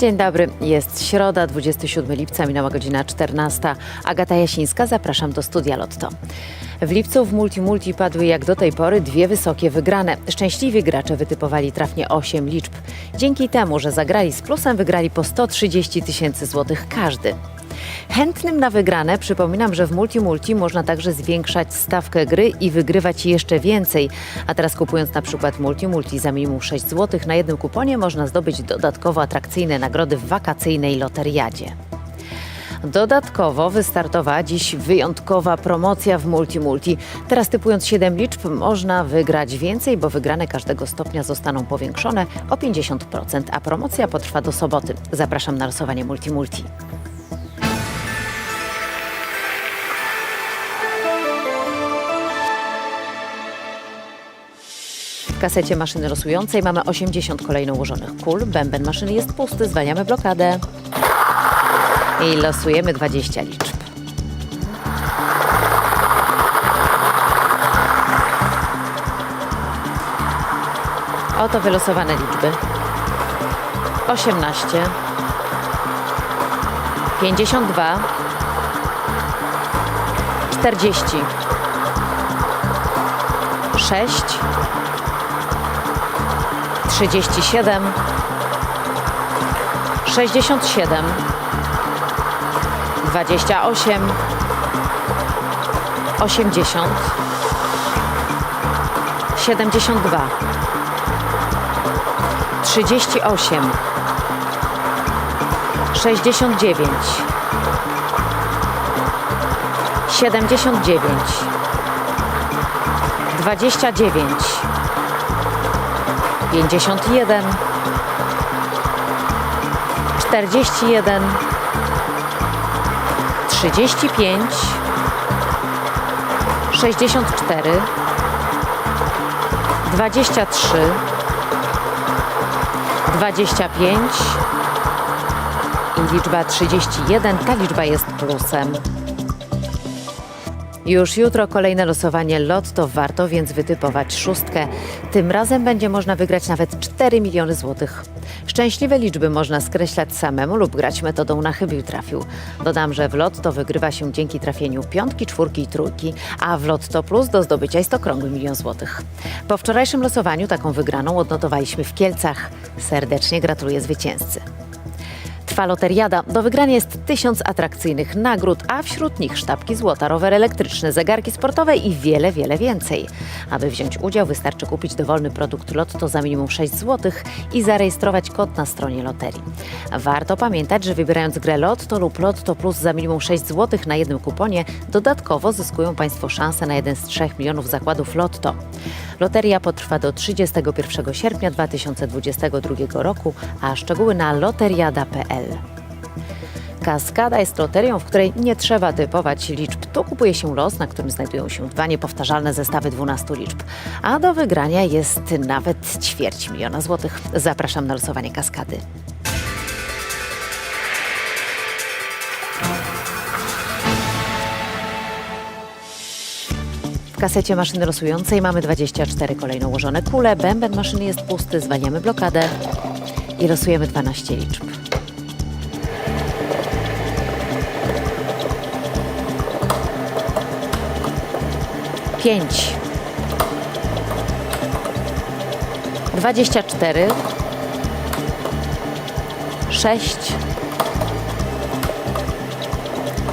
Dzień dobry, jest środa, 27 lipca, minęła godzina 14. Agata Jasińska, zapraszam do studia Lotto. W lipcu w Multi Multi padły jak do tej pory dwie wysokie wygrane. Szczęśliwi gracze wytypowali trafnie 8 liczb. Dzięki temu, że zagrali z plusem, wygrali po 130 tysięcy złotych każdy. Chętnym na wygrane przypominam, że w Multi Multi można także zwiększać stawkę gry i wygrywać jeszcze więcej. A teraz kupując na przykład Multi Multi za minimum 6 zł na jednym kuponie można zdobyć dodatkowo atrakcyjne nagrody w wakacyjnej loteriadzie. Dodatkowo wystartowała dziś wyjątkowa promocja w Multi Multi. Teraz typując 7 liczb można wygrać więcej, bo wygrane każdego stopnia zostaną powiększone o 50%, a promocja potrwa do soboty. Zapraszam na losowanie Multi Multi. Kasecie maszyny losującej mamy 80 kolejno ułożonych kul. Bęben maszyny jest pusty, zwalniamy blokadę. I losujemy 20 liczb. Oto wylosowane liczby. 18 52 40 6 37 67 28 80 72 38 69 79 29 51 41 35 64 23 25 i liczba 31. Ta liczba jest plusem. Już jutro kolejne losowanie Lotto warto więc wytypować szóstkę. Tym razem będzie można wygrać nawet 4 miliony złotych. Szczęśliwe liczby można skreślać samemu lub grać metodą na chybił trafił. Dodam, że w Lotto wygrywa się dzięki trafieniu piątki, czwórki i trójki, a w Lotto Plus do zdobycia jest okrągły milion złotych. Po wczorajszym losowaniu taką wygraną odnotowaliśmy w Kielcach. Serdecznie gratuluję zwycięzcy. Trwa loteriada. Do wygrania jest tysiąc atrakcyjnych nagród, a wśród nich sztabki złota, rower elektryczny, zegarki sportowe i wiele, wiele więcej. Aby wziąć udział wystarczy kupić dowolny produkt Lotto za minimum 6 zł i zarejestrować kod na stronie loterii. Warto pamiętać, że wybierając grę Lotto lub Lotto Plus za minimum 6 zł na jednym kuponie, dodatkowo zyskują Państwo szansę na jeden z 3 milionów zakładów Lotto. Loteria potrwa do 31 sierpnia 2022 roku, a szczegóły na loteriada.pl. Kaskada jest loterią, w której nie trzeba typować liczb. Tu kupuje się los, na którym znajdują się dwa niepowtarzalne zestawy 12 liczb. A do wygrania jest nawet ćwierć miliona złotych. Zapraszam na losowanie kaskady. Kasecie maszyny losującej mamy 24 kolejno ułożone kule. Bęben maszyny jest pusty, zwalniamy blokadę i losujemy 12 liczb. Pięć. Dwadzieścia cztery. Sześć.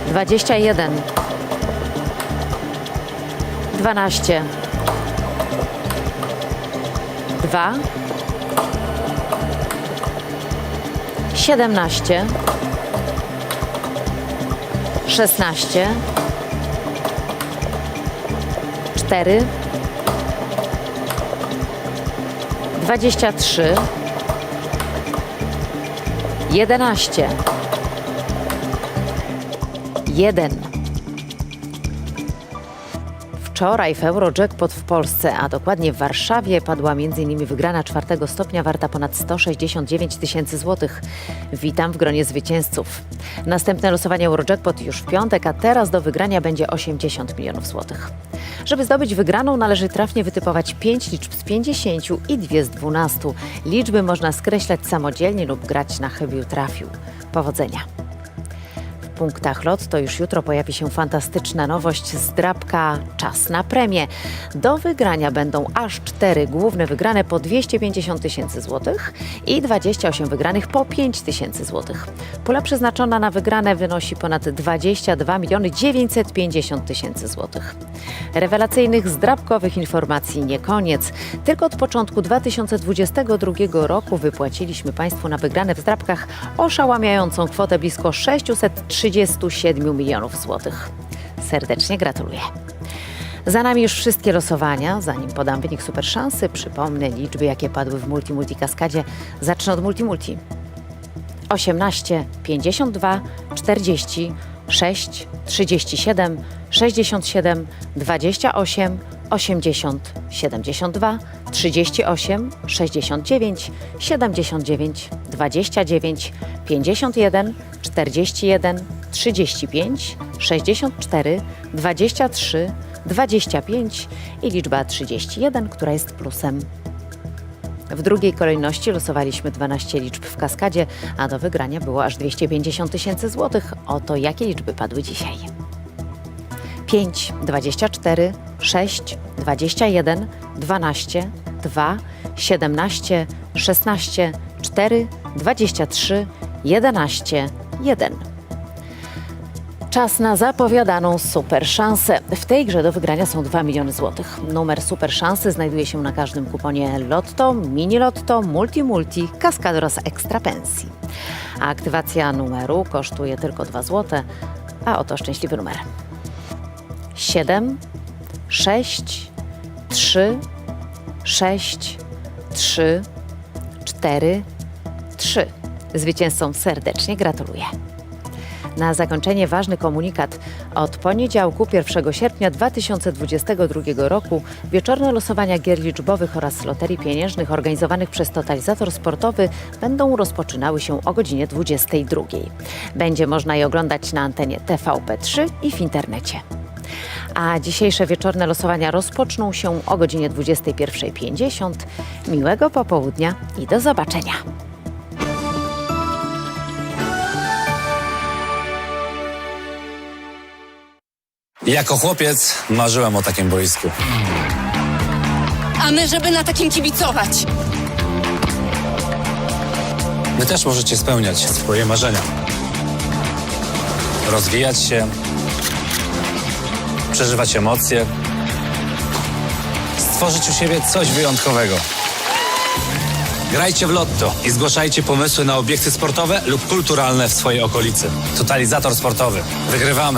Dwadzieścia jeden. Dwanaście. Dwa. Siedemnaście. Szesnaście. cztery. Dwadzieścia trzy. Jedenaście. Jeden. Wczoraj w Eurojackpot w Polsce, a dokładnie w Warszawie, padła m.in. wygrana czwartego stopnia warta ponad 169 tysięcy złotych. Witam w gronie zwycięzców. Następne losowanie Eurojackpot już w piątek, a teraz do wygrania będzie 80 milionów złotych. Żeby zdobyć wygraną, należy trafnie wytypować 5 liczb z 50 i 2 z 12. Liczby można skreślać samodzielnie lub grać na chybił trafił. Powodzenia! Punktach Lotto już jutro pojawi się fantastyczna nowość zdrabka Czas na premię. Do wygrania będą aż cztery główne wygrane po 250 tysięcy złotych i 28 wygranych po 5 tysięcy złotych. Pula przeznaczona na wygrane wynosi ponad 22 miliony 950 tysięcy złotych. Rewelacyjnych zdrabkowych informacji nie koniec. Tylko od początku 2022 roku wypłaciliśmy Państwu na wygrane w zdrabkach oszałamiającą kwotę blisko 637 milionów złotych. Serdecznie gratuluję. Za nami już wszystkie losowania. Zanim podam wynik super szansy, przypomnę liczby, jakie padły w Multi Multi Kaskadzie. Zacznę od Multi Multi. 18, 52, 40, 6, 37, 67, 28, 80, 72, 38, 69, 79, 29, 51, 41, 35, 64, 23, 25 i liczba 31, która jest plusem. W drugiej kolejności losowaliśmy 12 liczb w kaskadzie, a do wygrania było aż 250 tysięcy złotych. Oto jakie liczby padły dzisiaj. 5, 24, 6, 21, 12, 2, 17, 16, 4, 23, 11, 1. Czas na zapowiadaną super szansę. W tej grze do wygrania są 2 miliony złotych. Numer super szansy znajduje się na każdym kuponie Lotto, Mini Lotto, Multi Multi, Kaskad oraz Ekstra Pensji. A aktywacja numeru kosztuje tylko 2 złote, a oto szczęśliwy numer. 7, 6, 3, 6, 3, 4, 3. Zwycięzcom serdecznie gratuluję. Na zakończenie ważny komunikat. Od poniedziałku 1 sierpnia 2022 roku wieczorne losowania gier liczbowych oraz loterii pieniężnych organizowanych przez Totalizator Sportowy będą rozpoczynały się o godzinie 22. Będzie można je oglądać na antenie TVP3 i w internecie. A dzisiejsze wieczorne losowania rozpoczną się o godzinie 21.50. Miłego popołudnia i do zobaczenia. Jako chłopiec marzyłem o takim boisku. A my, żeby na takim kibicować. Wy też możecie spełniać swoje marzenia. Rozwijać się, przeżywać emocje, stworzyć u siebie coś wyjątkowego. Grajcie w lotto i zgłaszajcie pomysły na obiekty sportowe lub kulturalne w swojej okolicy. Totalizator sportowy. Wygrywamy.